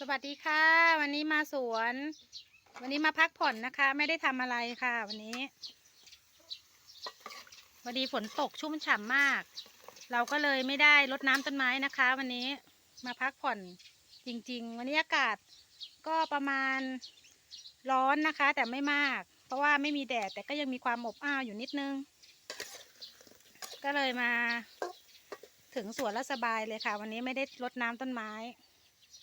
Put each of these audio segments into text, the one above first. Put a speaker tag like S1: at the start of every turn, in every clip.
S1: สวัสดีค่ะ วันนี้มาสวน วันนี้มาพักผ่อนนะคะ ไม่ได้ทำอะไรค่ะ วันนี้พอดีฝนตกชุ่มฉ่ำมาก เราก็เลยไม่ได้รดน้ำต้นไม้นะคะ วันนี้มาพักผ่อนจริง ๆ วันนี้อากาศก็ประมาณร้อนนะคะ แต่ไม่มาก เพราะว่าไม่มีแดดแต่ก็ยังมีความอบอ้าวอยู่นิดนึง ก็เลยมาถึงสวนแล้วสบายเลยค่ะ วันนี้ไม่ได้รดน้ำต้นไม้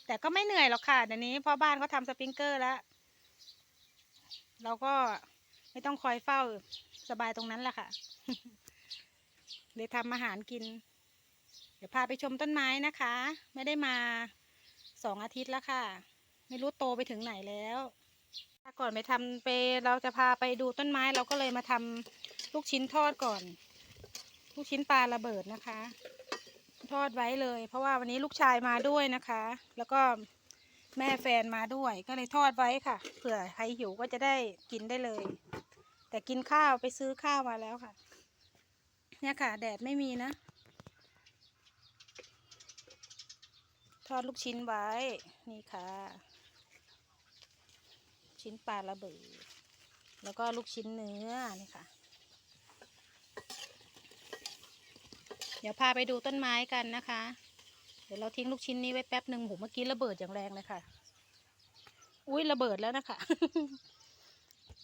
S1: แต่ก็ไม่เหนื่อยหรอกค่ะเดี๋ยวนี้พราะบ้านเขาทำสปริงเกอร์แล้ว เราก็ไม่ต้องคอยเฝ้าสบายตรงนั้นแหละค่ะเลยทำอาหารกิน เดี๋ยวพาไปชมต้นไม้นะคะ ไม่ได้มาสองอาทิตย์แล้วค่ะ ไม่รู้โตไปถึงไหนแล้วก่อนไปทำไปเราจะพาไปดูต้นไม้เราก็เลยมาทำลูกชิ้นทอดก่อน ลูกชิ้นปลาระเบิดนะคะ ทอดไว้เลย เพราะว่าวันนี้ลูกชายมาด้วยนะคะ แล้วก็แม่แฟนมาด้วยก็เลยทอดไว้ค่ะ เผื่อใครหิวก็จะได้กินได้เลย แต่กินข้าวไปซื้อข้าวมาแล้วค่ะ เนี่ยค่ะ แดดไม่มีนะ ทอดลูกชิ้นไว้ นี่ค่ะ ชิ้นปลาระเบิดแล้วก็ลูกชิ้นเนื้อนี่ค่ะ เดี๋ยวพาไปดูต้นไม้กันนะคะ เดี๋ยวเราทิ้งลูกชิ้นนี้ไว้แป๊บหนึ่งโหเมื่อกี้ระเบิดอย่างแรงเลยค่ะ อุ้ยระเบิดแล้วนะคะ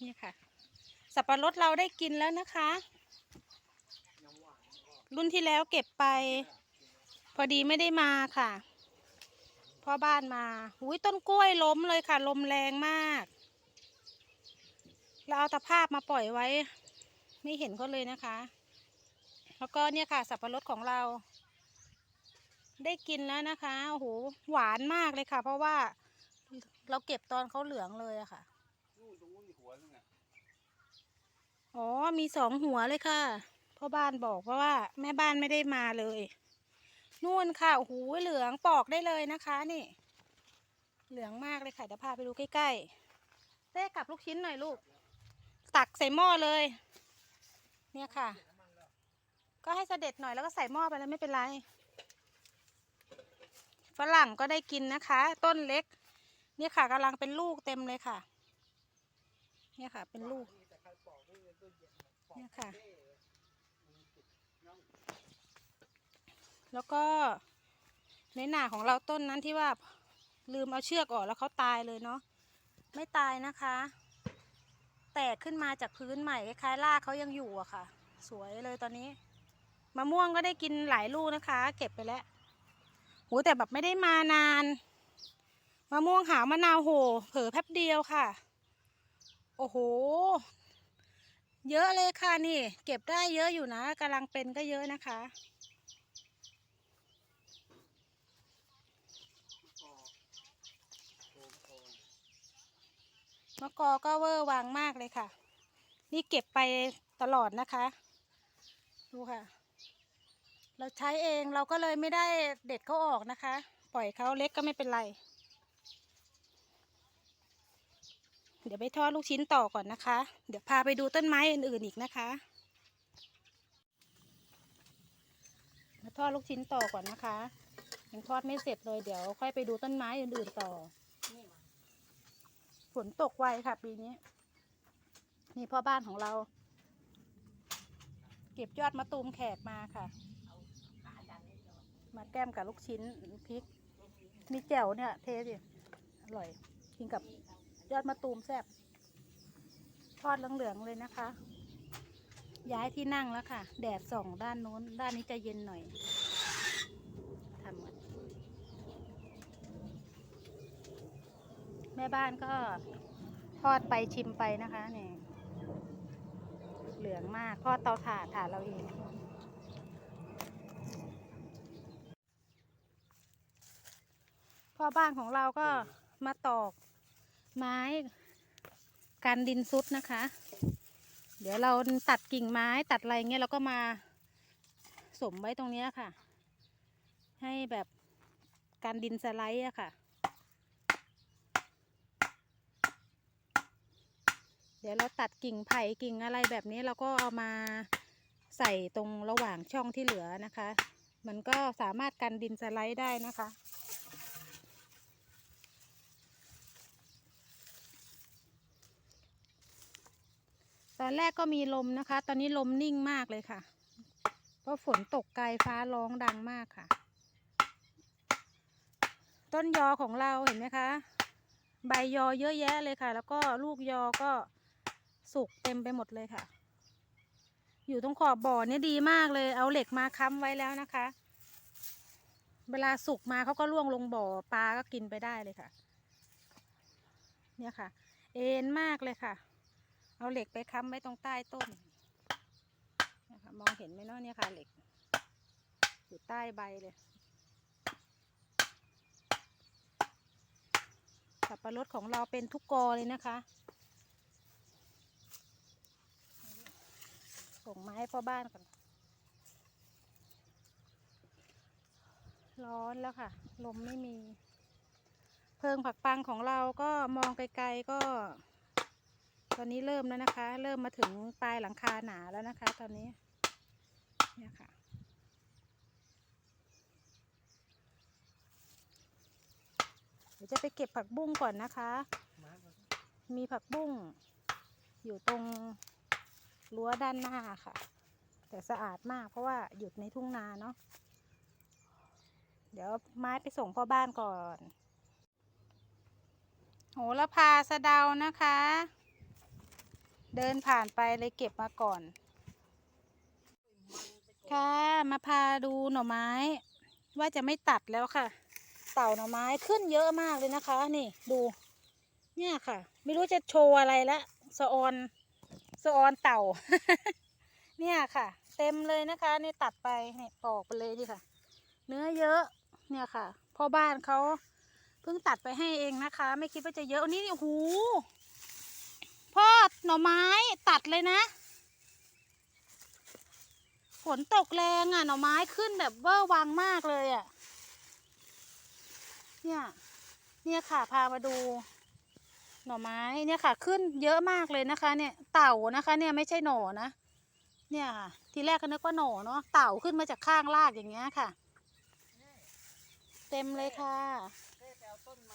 S1: นี่ค่ะ สับปะรดเราได้กินแล้วนะคะ รุ่นที่แล้วเก็บไป พอดีไม่ได้มาค่ะพ่อบ้านมาอุ้ยต้นกล้วยล้มเลยค่ะ ลมแรงมากเราเอาตะภาพมาปล่อยไว้ ไม่เห็นก็เลยนะคะ แล้วก็เนี่ยค่ะสับปะรดของเรา ได้กินแล้วนะคะโอ้โหหวานมากเลยค่ะ เพราะว่าเราเก็บตอนเขาเหลืองเลยอะค่ะ
S2: นู่นตรงนู้นมีหัวยังไง
S1: อ๋อมีสองหัวเลยค่ะพ่อบ้านบอกเพราะว่าแม่บ้านไม่ได้มาเลยนู่นค่ะโอ้โหเหลืองปอกได้เลยนะคะนี่ เหลืองมากเลยค่ะเดี๋ยวพาไปดูใกล้ๆเต้กลับลูกชิ้นหน่อยลูก ตักใส่หม้อเลย เนี่ยค่ะ ก็ให้เสด็จหน่อยแล้วก็ใส่หม้อไปแล้วไม่เป็นไรฝรั่งก็ได้กินนะคะ ต้นเล็ก เนี่ยค่ะกำลังเป็นลูกเต็มเลยค่ะ เนี่ยค่ะ เป็นลูกเนี่ยค่ะ แล้วก็ในหนาของเราต้นนั้นที่ว่าลืมเอาเชือกออกแล้วเขาตายเลยเนาะไม่ตายนะคะ แตกขึ้นมาจากพื้นใหม่คล้ายๆรากเขายังอยู่อะค่ะ สวยเลยตอนนี้ มะม่วงก็ได้กินหลายลูกนะคะ เก็บไปแล้วโหแต่แบบไม่ได้มานานมะม่วงหาวมะนาวโห เผลอแป๊บเดียวค่ะ โอ้โห เยอะเลยค่ะนี่ เก็บได้เยอะอยู่นะกำลังเป็นก็เยอะนะคะมะกอก็เวอร์วางมากเลยค่ะ นี่เก็บไปตลอดนะคะ ดูค่ะ เราใช้เองเราก็เลยไม่ได้เด็ดเขาออกนะคะ ปล่อยเขาเล็กก็ไม่เป็นไร เดี๋ยวไปทอดลูกชิ้นต่อก่อนนะคะ เดี๋ยวพาไปดูต้นไม้อื่นๆอีกนะคะมาทอดลูกชิ้นต่อก่อนนะคะ ยังทอดไม่เสร็จเลยเดี๋ยวค่อยไปดูต้นไม้อื่นๆต่อ ฝนตกไวค่ะปีนี้ นี่พ่อบ้านของเรา เก็บยอดมะตูมแขกมาค่ะ มาแก้มกับลูกชิ้นพริก มีแจ่วเนี่ย เทสิอร่อย กินกับยอดมะตูมแซ่บทอดเหลืองๆเลยนะคะ ย้ายที่นั่งแล้วค่ะ แดดส่องด้านนู้น ด้านนี้จะเย็นหน่อยทำกันแม่บ้านก็ทอดไปชิมไปนะคะนี่เหลืองมากทอดเตาถ่านถ่านเราเอง พ่อบ้านของเราก็มาตอกไม้กันดินซุดนะคะ เดี๋ยวเราตัดกิ่งไม้ตัดอะไรเงี้ยเราก็มาสมไว้ตรงเนี้ยค่ะ ให้แบบการดินสไลด์อะค่ะ เดี๋ยวเราตัดกิ่งไผ่กิ่งอะไรแบบนี้เราก็เอามาใส่ตรงระหว่างช่องที่เหลือนะคะ มันก็สามารถกันดินสไลด์ได้นะคะ ตอนแรกก็มีลมนะคะ ตอนนี้ลมนิ่งมากเลยค่ะ เพราะฝนตกไกลฟ้าร้องดังมากค่ะ ต้นยอของเราเห็นไหมคะ ใบยอเยอะแยะเลยค่ะ แล้วก็ลูกยอก็สุกเต็มไปหมดเลยค่ะ อยู่ตรงขอบบ่อเนี่ยดีมากเลย เอาเหล็กมาค้ำไว้แล้วนะคะ เวลาสุกมาเขาก็ล่วงลงบ่อปลาก็กินไปได้เลยค่ะ เนี่ยค่ะ เอ็นมากเลยค่ะ เอาเหล็กไปค้ำไว้ตรงใต้ต้นนะคะมองเห็นไหมเนาะเนี่ยค่ะเหล็ก อยู่ใต้ใบเลยสับปะรดของเราเป็นทุกกอเลยนะคะส่งมาให้พ่อบ้านก่อน ร้อนแล้วค่ะ ลมไม่มี เพิงผักปังของเราก็มองไกลๆก็ อนนี้เริ่มแล้วนะคะ เริ่มมาถึงปลายหลังคาหนาแล้วนะคะ ตอนนี้เนี่ยค่ะ เดี๋ยวจะไปเก็บผักบุ้งก่อนนะคะ มีผักบุ้ง อยู่ตรงรั้วด้านหน้าค่ะ แต่สะอาดมากเพราะว่าหยุดในทุ่งนาเนาะเดี๋ยวไม้ไปส่งพ่อบ้านก่อน โหระพาสะเดานะคะ เดินผ่านไปเลยเก็บมาก่อน ค่ะ มาพาดูหน่อไม้ ว่าจะไม่ตัดแล้วค่ะ เต่าหน่อไม้ขึ้นเยอะมากเลยนะคะ นี่ดู เนี่ยค่ะ ไม่รู้จะโชว์อะไรละสะออนสะออนเต่า เนี่ยค่ะ เต็มเลยนะคะนี่ตัดไปเนี่ยปอกไปเลยดิค่ะ เนื้อเยอะเนี่ยค่ะพ่อบ้านเขาเพิ่งตัดไปให้เองนะคะ ไม่คิดว่าจะเยอะอันนี้โอ้โห พ่อหน่อไม้ตัดเลยนะ ฝนตกแรงอะ หน่อไม้ขึ้นแบบเวอร์วังมากเลยอะ เนี่ย เนี่ยค่ะพามาดู หน่อไม้เนี่ยค่ะ ขึ้นเยอะมากเลยนะคะ เนี่ย เต่านะคะ เนี่ยไม่ใช่หน่อนะ เนี่ยค่ะ ทีแรกก็นึกว่าหน่อเนาะ เต่าขึ้นมาจากข้างรากอย่างเงี้ยค่ะ เต็มเลยค่ะ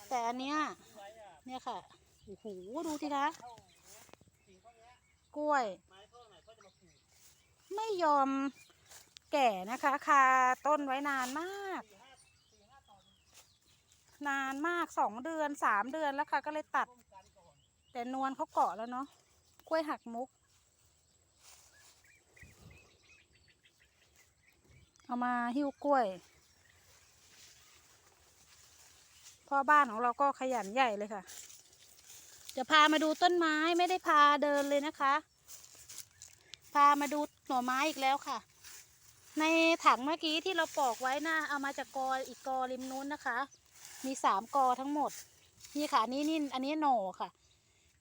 S1: แต่อันเนี้ย เนี่ยค่ะ โอ้โห ดูสิคะ กล้วย ไม่ยอมแก่นะคะ คาต้นไว้นานมาก นานมากสองเดือนสามเดือนแล้วค่ะ ก็เลยตัด แต่นวลเขาเกาะแล้วเนาะกล้วยหักมุก เอามาหิ้วกล้วยพ่อบ้านของเราก็ขยันใหญ่เลยค่ะ จะพามาดูต้นไม้ไม่ได้พาเดินเลยนะคะ พามาดูหน่อไม้อีกแล้วค่ะ ในถังเมื่อกี้ที่เราปอกไว้นะเอามาจากกออีกกอริมนู้นนะคะ มีสามกอทั้งหมด นี่ค่ะอันนี้นี่อันนี้หน่อค่ะ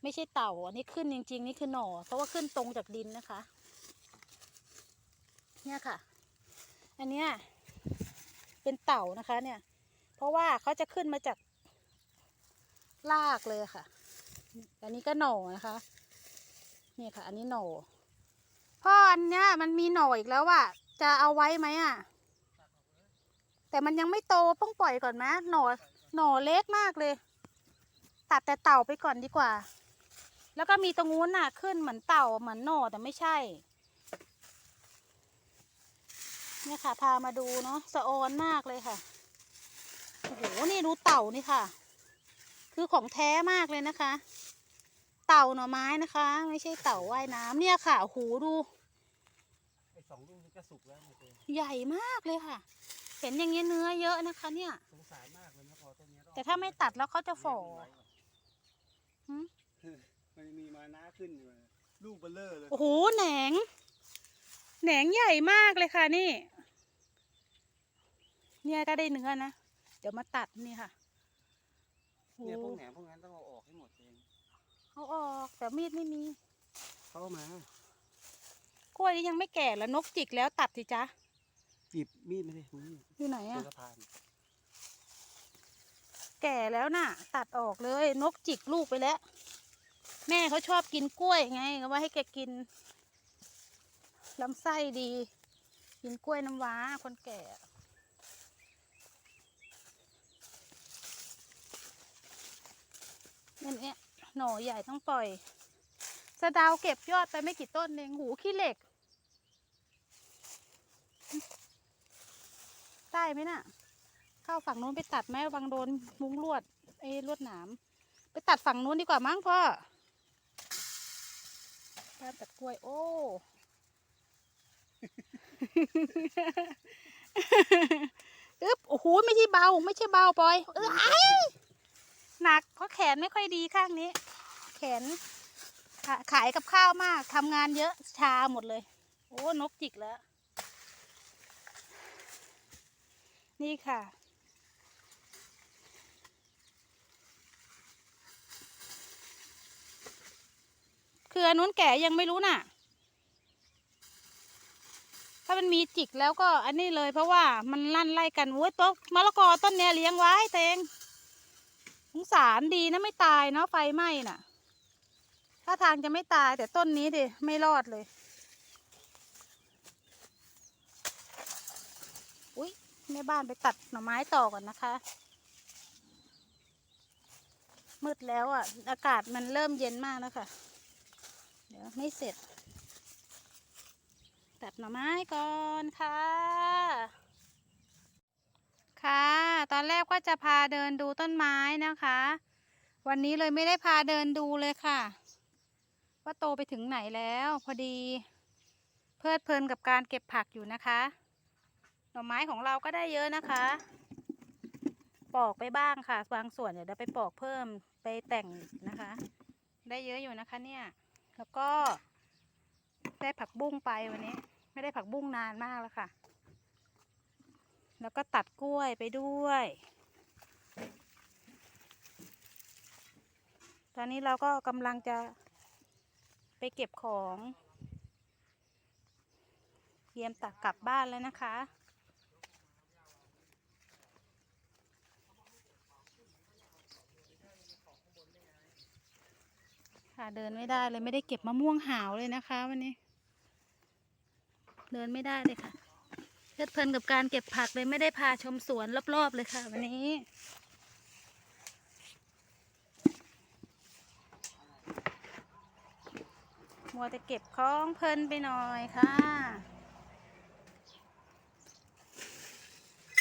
S1: ไม่ใช่เต่าอันนี้ขึ้นจริง ๆ นี่คือหน่อ เพราะว่าขึ้นตรงจากดินนะคะ เนี่ยค่ะ อันเนี้ยเป็นเต่านะคะเนี่ย เพราะว่าเขาจะขึ้นมาจากรากเลยค่ะ อันนี้ก็หน่อนะคะ นี่ค่ะ อันนี้หน่อพ่ออันเนี้ยมันมีหน่ออีกแล้วอะจะเอาไว้ไหมอะแต่มันยังไม่โตต้องปล่อยก่อนไหมหน่อหน่อเล็กมากเลย ตัดแต่เต่าไปก่อนดีกว่า แล้วก็มีตรงนู้นน่ะ ขึ้นเหมือนเต่าเหมือนหน่อแต่ไม่ใช่เนี่ยค่ะ พามาดูเนาะสะออนมากเลยค่ะโอ้โหนี่ดูเต่านี่ค่ะ คือของแท้มากเลยนะคะ เต่าหน่อไม้นะคะ ไม่ใช่เต่าว่ายน้ำเนี่ยค่ะโอ้โหดู
S2: ไอ้สองลูกนี่ก็สุกแล้วโอเค
S1: ใหญ่มากเลยค่ะ เห็นอย่างเงี้ยเนื้อเยอะนะคะ เนี่ย
S2: สงสารมากเลยนะพอต้นเนี้ยอง
S1: แต่ถ้าไม่ตัดแล้วเขาจะฝ่อหืม
S2: มันมีมาน้าขึ้นอยู่เลยลูกเบลเลอร์เลย
S1: โอ้โหแหนงแหนงใหญ่มากเลยค่ะนี่ เนี่ยก็ได้เนื้อนะ เดี๋ยวมาตัดนี่ค่ะโอ้
S2: เนี่ยพวก
S1: โห
S2: แหนมพวกนั้นต้องเอาออกให้หมดเอง
S1: เอาออกแต่มีดไม่มี
S2: เข้ามาก
S1: ล้วยนี่ยังไม่แก่แล้วนกจิกแล้วตัดสิจ๊ะ
S2: หยิบมีดมาดิตรงนี้
S1: อยู่ไหน
S2: ตัว
S1: อะ
S2: สะพาน
S1: แก่แล้วน่ะ ตัดออกเลยนกจิกลูกไปแล้ว แม่เขาชอบกินกล้วยไงก็ว่าให้แกกินลำไส้ดี กินกล้วยน้ำว้าคนแก่ นั่นเนี่ยหน่อใหญ่ต้องปล่อย สะดาเก็บยอดไปไม่กี่ต้นเองหูขี้เหล็ก ได้ไหมน่ะ เข้าฝั่งนู้นไปตัดไหมบางโดนมุ้งลวดไอ้ลวดหนาม ไปตัดฝั่งนู้นดีกว่ามั้งพ่อป้าตัดกล้วย โอ้อึ๊บโอ้โหไม่ใช่เบา ไม่ใช่เบาปอยเอ้ย หนักเพราะแขนไม่ค่อยดีข้างนี้ แขนขาขายกับข้าวมากทำงานเยอะชาหมดเลย โอ้นกจิกแล้ว นี่ค่ะคืออนนู้นแก่ยังไม่รู้น่ะ ถ้ามันมีจิกแล้วก็อันนี้เลยเพราะว่ามันลั่นไล่กันโอ้ยต้นมะละกอต้นเนี้ยเลี้ยงไว้เตง สงสารดีนะไม่ตายเนาะไฟไหม้น่ะ ถ้าทางจะไม่ตายแต่ต้นนี้ดิไม่รอดเลย อุ้ยแม่บ้านไปตัดหน่อไม้ต่อก่อนนะคะ มืดแล้วอะ อากาศมันเริ่มเย็นมากแล้วค่ะ เดี๋ยวไม่เสร็จ ตัดหน่อไม้ก่อนค่ะ คะ ตอนแรกก็จะพาเดินดูต้นไม้นะคะ วันนี้เลยไม่ได้พาเดินดูเลยค่ะ ว่าโตไปถึงไหนแล้ว พอดี เพลิดเพลินกับการเก็บผักอยู่นะคะ หน่อไม้ของเราก็ได้เยอะนะคะ ปอกไปบ้างค่ะบางส่วนเดี๋ยวเราไปปอกเพิ่มไปแต่งนะคะ ได้เยอะอยู่นะคะเนี่ย แล้วก็ได้ผักบุ้งไปวันนี้ ไม่ได้ผักบุ้งนานมากแล้วค่ะ แล้วก็ตัดกล้วยไปด้วย ตอนนี้เราก็กำลังจะไปเก็บของเตรียมตักกลับบ้านแล้วนะคะ ค่ะเดินไม่ได้เลยไม่ได้เก็บมะม่วงหาวเลยนะคะวันนี้ เดินไม่ได้เลยค่ะ เพลิดเพลินกับการเก็บผักเลยไม่ได้พาชมสวนรอบๆเลยค่ะ วันนี้มัวแต่เก็บของเพลินไปหน่อยค่ะ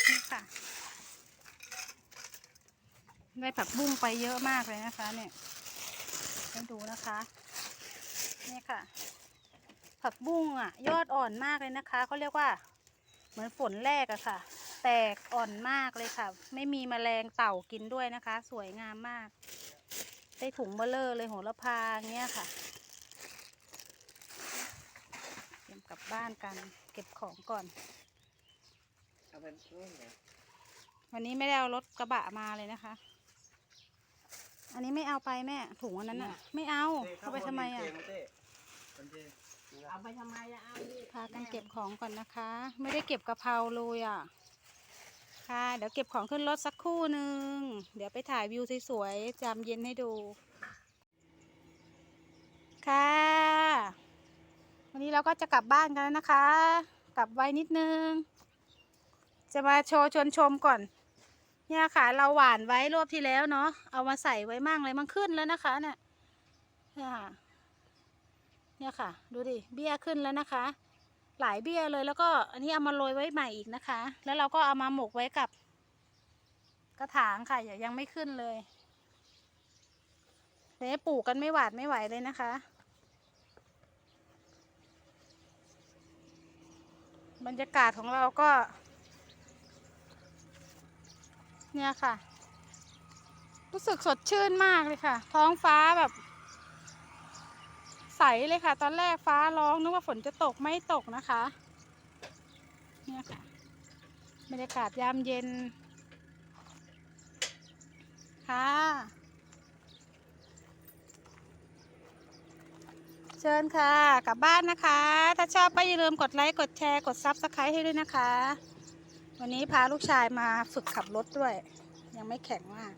S1: นี่ค่ะ ได้ผักบุ้งไปเยอะมากเลยนะคะ เนี่ยให้ดูนะคะนี่ค่ะ ผักบุ้งอะ ยอดอ่อนมากเลยนะคะเขาเรียกว่า เหมือนฝนแรกอะค่ะ แตกอ่อนมากเลยค่ะ ไม่มีแมลงเต่ากินด้วยนะคะ สวยงามมาก ได้ถุงเบลเลอร์เลยโหระพาเงี้ยค่ะ เตรียมกลับบ้านกันเก็บของก่อน
S2: เอาเป็นช่วงไหน
S1: วันนี้ไม่ได้เอารถกระบะมาเลยนะคะ อันนี้ไม่เอาไปแม่ถุงอันนั้นอะไม่เอาเอาไปทำไมอะ
S2: เต้มัน เต้
S3: เอาไปทำไมอะเอาดิ
S1: พากันเก็บของก่อนนะคะ ไม่ได้เก็บกะเพราเลยอะ ค่ะ เดี๋ยวเก็บของขึ้นรถสักครู่หนึ่ง เดี๋ยวไปถ่ายวิวสวยๆจามเย็นให้ดู ค่ะ วันนี้เราก็จะกลับบ้านกันแล้วนะคะ กลับไวนิดนึง จะมาโชว์ชวนชมก่อน เนี่ยค่ะ เราหวานไว้รอบที่แล้วเนาะ เอามาใส่ไว้มั่งเลยมันขึ้นแล้วนะคะเนี่ยเนี่ยค่ะ เนี่ยค่ะ ดูดิเบี้ยขึ้นแล้วนะคะ หลายเบี้ยเลยแล้วก็อันนี้เอามาโรยไว้ใหม่อีกนะคะ แล้วเราก็เอามาหมกไว้กับ กระถางค่ะอย่ายังไม่ขึ้นเลยเดี๋ยวปลูกกันไม่หวาดไม่ไหวเลยนะคะบรรยากาศของเราก็ เนี่ยค่ะ รู้สึกสดชื่นมากเลยค่ะ ท้องฟ้าแบบ สเลยค่ะ ตอนแรกฟ้าร้องนึกว่าฝนจะตกไม่ตกนะคะเนี่ยค่ะบรรยากาศยามเย็น ค่ะ เชิญค่ะ กลับบ้านนะคะ ถ้าชอบก็อย่าลืมกดไลค์กดแชร์กดซับสไครต์ให้ด้วยนะคะ วันนี้พาลูกชายมาฝึกขับรถด้วย ยังไม่แข็งมาก